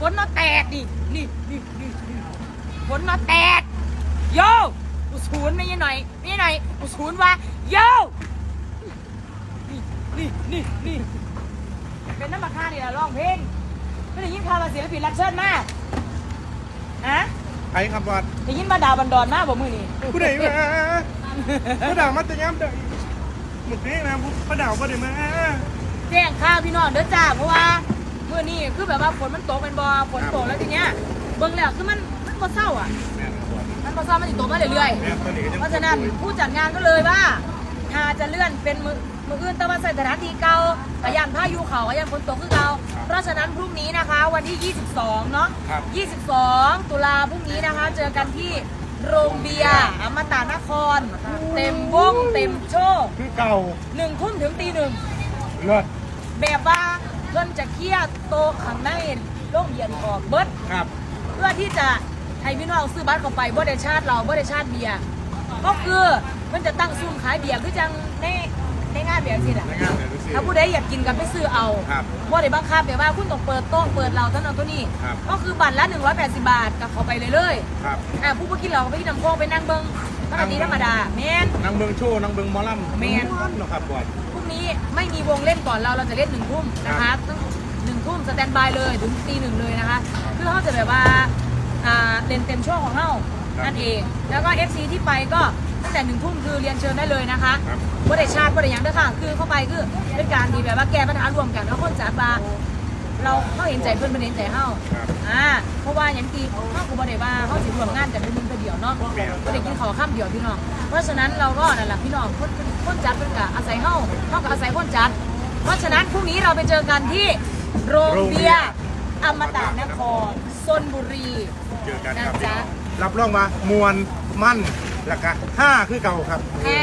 ฝนมาแตกดินี่นี่นี่นี่ฝนมาแตกโยกูศูนย์ไม่ใช่หน่อยไม่ใช่หน่อยกูศูนย์ว่าโยนี่นี่นี่นี่เป็นน้ำมาค่านี่แหละร้องเพลงไม่ได้ยินข่าวมาศิลปินรับเชิญมากอะไอ้คำว่าได้ยินมาดาวบันดอนมากบ่มือนี่ผู้ใดมาผู้ด่ามาแต่ย้ำเด็กหมดนี้นะผู้ด่าผู้ใดมาแจ้งข่าวพี่น้องเด้อจ้าเพราะว่าเมื่อนี้คือแบบว่าฝนมันตกเป็นบอฝนตกแล้วทีเนี้ยเบิ่งแล้วคือมันมันก็เศร้าอะ แม่ครับบอลมันก็เศร้ามันติดตกมาเรื่อยแม่ตอนนี้ก็ๆยังเพราะฉะนั้นผู้จัดงานก็เลยว่าถ้าจะเลื่อนเป็นมือมืออื่นแตะวันใส่สถานที่เก่ากระยานพายุเขากระยานฝนตกคือเก่าเพราะฉะนั้นพรุ่งนี้นะคะ วันที่ 22 เนาะ ครับ 22 ตุลาพรุ่งนี้นะคะ เจอกันที่โรงเบียร์อมตะนคร เต็มวงเต็มโชว์คือเก่าหนึ่งทุ่มถึงตีหนึ่งเลิศ แบบว่า เพื่อนจะเคลียร์โต๊ะข้างในโรงเบียร์นี่ออกเบิด ครับ เพื่อที่จะให้พี่น้องซื้อบัตรเข้าไปบ่ได้ชาติเราบ่ได้ชาติเบียร์ก็คือมันจะตั้งซุ้มขายเบียร์คือจังในในงานเบียร์สิล่ะในงานเนี่ยดูสิถ้าผู้ใดอยากกินกันไปซื้อเอาครับบ่ได้บังคับแบบว่าคุณต้องเปิดโต๊ะเปิดเราเท่านั้นตัวนี้ ครับ ก็คือบัตรละ 180 บาทกับเข้าไปเลยเลยครับ อ่าผู้บ่กินเราก็ไปกินน้ำโค้กไปนั่งเบิ่ง ปกติธรรมดาแม่นนางเบิงโชว์นางเบิงหมอลำแม่น เนาะครับบอลพรุ่งนี้ไม่มีวงเล่นก่อนเราเราจะเล่นหนึ่งทุ่มนะคะต้องหนึ่งทุ่มสแตนบายเลยถึงตีหนึ่งเลยนะคะคือเขาจะแบบว่าอ่าเล่นเต็มช่วงของเขานั่นเอง แล้วก็ FC ที่ไปก็ตั้งแต่หนึ่งทุ่มคือเรียนเชิญได้เลยนะคะครับ บ่ได้ชาติบ่ได้หยังเด้อค่ะ คือเข้าไปคือเป็นการที่แบบว่าแก้ปัญหารวมกันแล้วคนจัดมาเราเขาเห็นใจเพื่อนเพื่อนเห็นใจเฮา ครับอ่า เพราะว่าอย่างที่เขาก็บ่ได้ว่าเขาสิรวมงานกันเป็นมึงแต่เดียวเนาะบ่ได้กินข้าวข้ามเดียวพี่น้อง เพราะฉะนั้นเราก็นั่นแหละพี่น้องคนคนจัดเพิ่นก็อาศัยเฮาเฮาก็อาศัยคนจัด เพราะฉะนั้นพรุ่งนี้เราไปเจอกันที่โรงเบียร์อมตะนครซนบุรีเจอกันครับนะจ๊ะรับรองมามวลมั่นแล้วก็ห้าคือเก่าครับแค่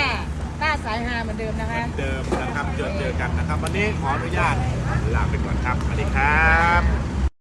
หน้าสายฮาเหมือนเดิมนะคะ เดิมนะครับเจอเจอกันนะครับ วันนี้ขออนุญาตลาไปก่อนครับสวัสดีครับ